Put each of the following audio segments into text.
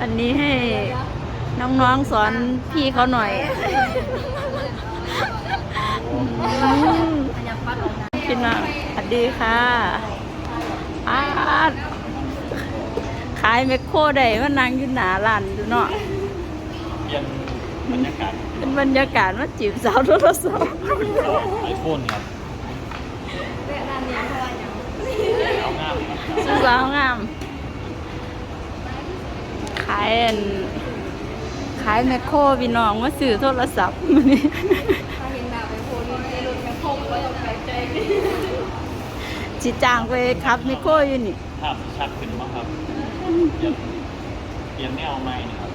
อันนี้ให้น้องๆสอนพี่เขาหน่อยอืมพี่น้องสวัสดีค่ะอาดขายแมคโครได้มานั่งอยู่หน้าร้านอยู่เนาะเปลี่ยนบรรยากาศเป็นบรรยากาศมาจีบสาวโทรศัพท์ไอโฟนครับเอางามครับสาวงาม ขายอันขายแมคโครพี่น้องมาซื้อโทรศัพท์มื้อนี้จิจ้างไปครับแมคโครอยู่นี่ภาพชัดขึ้นบ้างครับเปลี่ยนเปลี่ยนแนวใหม่นะครับ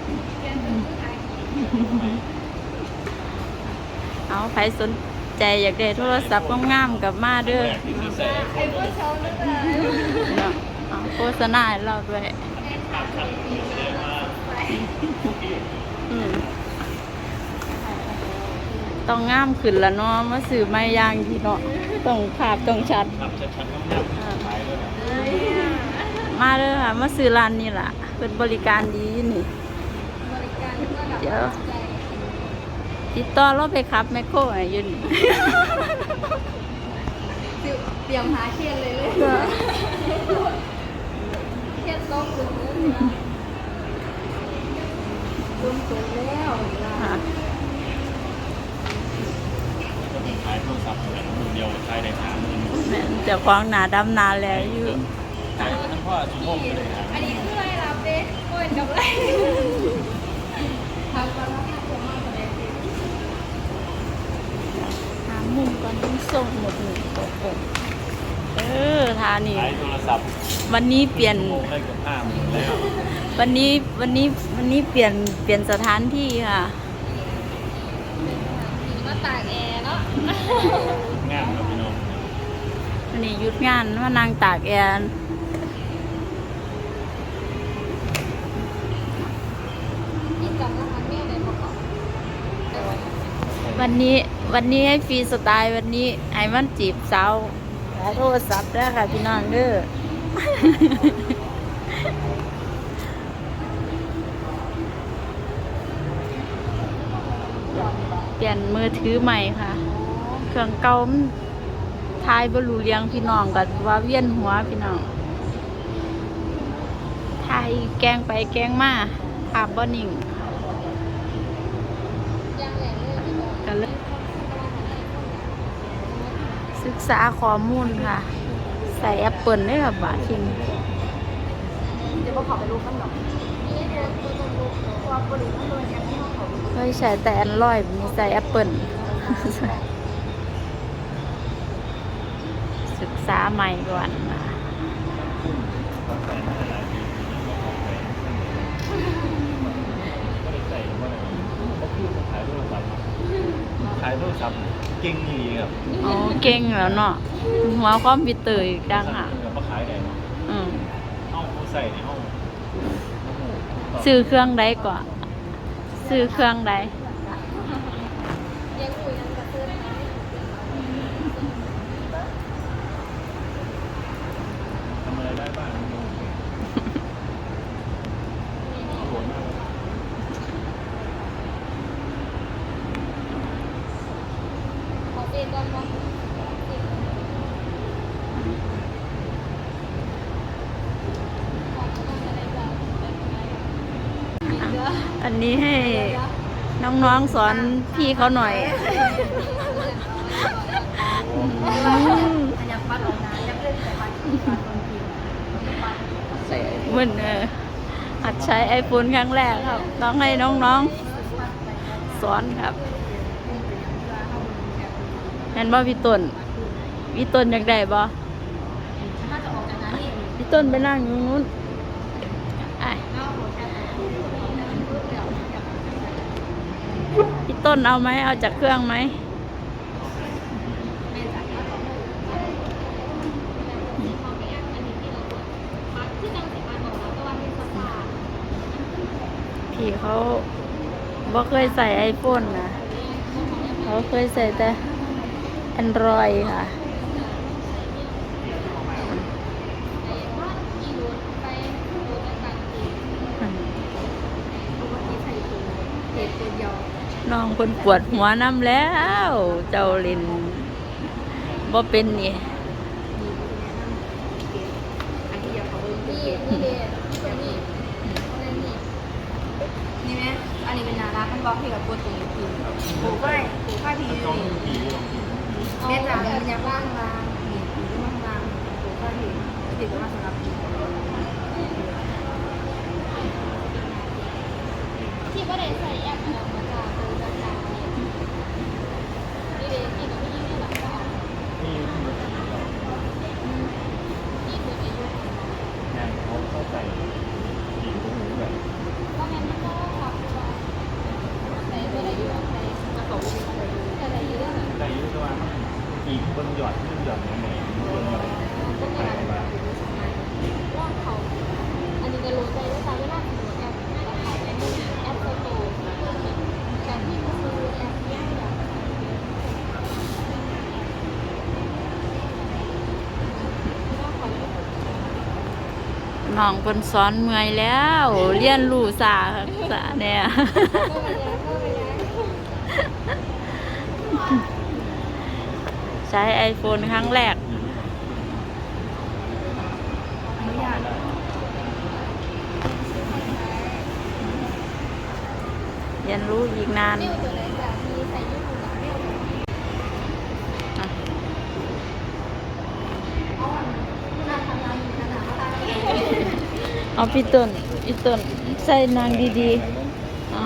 เอาใครสนใจอยากได้โทรศัพท์งามๆกับมาเด้อแรกที่คือใส่ไอโฟนเนาะเอาโฆษณาให้เราด้วย อืมต้องงามขึ้นละเนาะมาซื้อไม่ยางดีเนาะต้องภาพต้องชัดภาพชัดๆงามๆขายด้วยนะมาเด้อค่ะมาซื้อร้านนี่ล่ะเป็นบริการดีอยู่นี่ เดี๋ยวติดต่อเราไปครับแมคโครให้อยืน เตรียมหาเทียนเลยเลยเทียนต้องคุณ รวมตัวแล้วนะค่ะ ขายโทรศัพท์แบบมือเดียวใช้ได้สามหมื่นแม่นเจะคว้าของหนาดำนาแล้วอยู่ขายทั้งพ่อชั่วโมงไปเลยครับอันนี้คืออะไรรับเด้โอ้ยกับอะไรทำก่อนแล้วค่ะผมมาแสดงสิหามุมก่อนต้องส่งหมดหนึ่งตกอกเออทานี่ขายโทรศัพท์วันนี้เปลี่ยนชั่วโมงได้เกือบห้าหมื่นแล้ว วันนี้วันนี้วันนี้เปลี่ยนเปลี่ยนสถานที่ค่ะมาตากแอร์เนาะงามครับพี่น้องวันนี้หยุดงานมานางตากแอร์นี่จำนะคะแม่ในประกอบวันนี้วันนี้ให้ฟรีสไตล์วันนี้ไอ้มันจีบสาวขายโทรศัพท์ได้อค่ะพี่น้องเด้อ ปลี่ยนมือถือใหม่ค่ะ เครื่องเก่ามันทายบรูเลียงพี่น้องกันว่าเวียนหัวพี่น้องทายแกล้งไปแกล้งมาภาพบ่นิ่งย่างแหลงเลยที่บอกกันเลยศึกษาข้อมูลค่ะ ใส่แอปเปิลด้วยค่ะบาททิงเดี๋ยวพอขอไปรู้กันหรอก นี่ตัวตัวตัวตัวตัวบริษัทตัวแอปที่ห้องเขาเคยใช้แต่แอนดรอยมีใส่แอปเปิลศึกษาใหม่ก่อนนะต้องใส่หน้าหลายปีก็ได้ใส่ว่าเขาพูดขายโทรศัพท์ขายโทรศัพท์เก่งดีครับอ๋อเก่งแล้วเนาะหัวคอมพิวเตอร์อีกดังอะแล้วก็ขายได้เนาะอืมห้องผู้ใส่ในห้องซื้อเครื่องใดก่อน ซื้อเครื่องใดยังคุยกันกับเพื่อนนะทำอะไรได้บ้างโหดมาก ขอเองก่อนเนาะันนี้ให้น้องๆสอนพี่เขาหน่อยมันยังปัดออกนะยังเล่นแต่ปัดที่ปัดตรงทีปัดเหมือนเออหัดใช้ไอโฟนครั้งแรกครับ ต้องให้น้องๆสอนครับเห็นบ่พี่ต้นพี่ต้นอยากได้บ่น่าจะออกจากนั้นนี่พี่ต้นไปนั่งอยู่นู้นไอ้พี่ ต้นเอาไหมเอาจากเครื่องไหมพี่เขาบ่เคยใส่ไอโฟนนะเขาเคยใส่แต่ Android ค่ะตุตัวเดียว น้องคนปวดหัวน้ำแล้ว เจ้าเลินบ่เป็นนี่มีอันที่อยากเขาเบิ่งนี่นี่เด็ดนี่นี่นี่นี่ไหมอันนี้เป็นนารักมันบล็อกที่กับปวดตรงนี้คือปลูกไร่ปลูกข้าวพีต้องนี่ผีลองผีเม็ดจากมันยังล่างล่างนี่ปลูกล่างล่างปลูกข้าวพีติดมาสำหรับที่ ว่าได้ใส่แอปอะไรมาจากตัวจัดการนี่นี่เด็กนี่ก็ไม่ยิ่งได้หลังก็ นี่มันผีเรา นี่คืออายุ งานเขาเข้าใจผีตรงนี้แบบ ก็แม่ไม่ต้องรับว่าใส่ตัวอายุใส่กระเป๋าแต่อายุเนี่ย ได้ยุ่งว่าอีกบนหยอดขึ้นหยอดไหนไหนบนอะไรก็ขายมา ร่างเขา อันนี้ก็รู้ใจด้วยตาเวลาถือแอปกับเขาแอปแอปโตโตการที่มันคือแอปเนี่ยแบบ น้องเพิ่นสอนเมื่อยแล้วเรียนรู้ซาครับซาเนี่ยใช้ iPhone ครั้งแรกเรียนรู้อีกนาน นิ้วตัวไหนแบบมีใส่ยืดหนุ่มนิ้ว อะ น่าทำงานมีขนาดอะไร เอาพี่ต้นพี่ต้นใส่นางดีๆเอา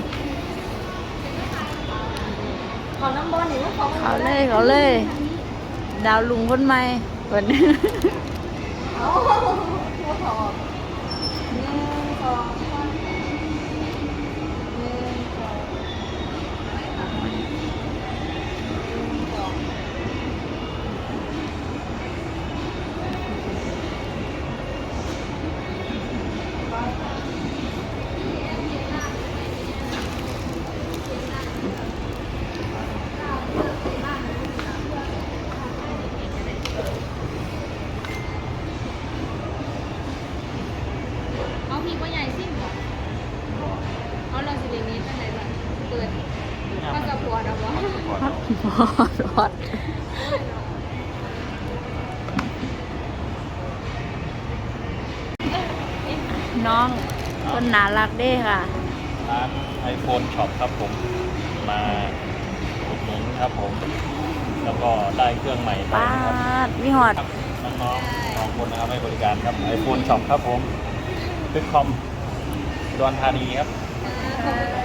ขอน้ำบอลหน่อยว่าเขาเขาเลยเขาเลย ดาวลุงคนใหม่เพิ่น ก่อนฮอดฮอดน้องคนน่ารักเด้ค่ะ ร้านไอโฟนช็อปครับผม มาอุดหนุนครับผม แล้วก็ได้เครื่องใหม่ไปป้านะครับ ดมีหอด ครับน้องๆสองคนนะครับให้บริการครับไอโฟนช็อปครับผม ตึกคอมดอนธานีครับอ่าขาเล่นก่อนก่อ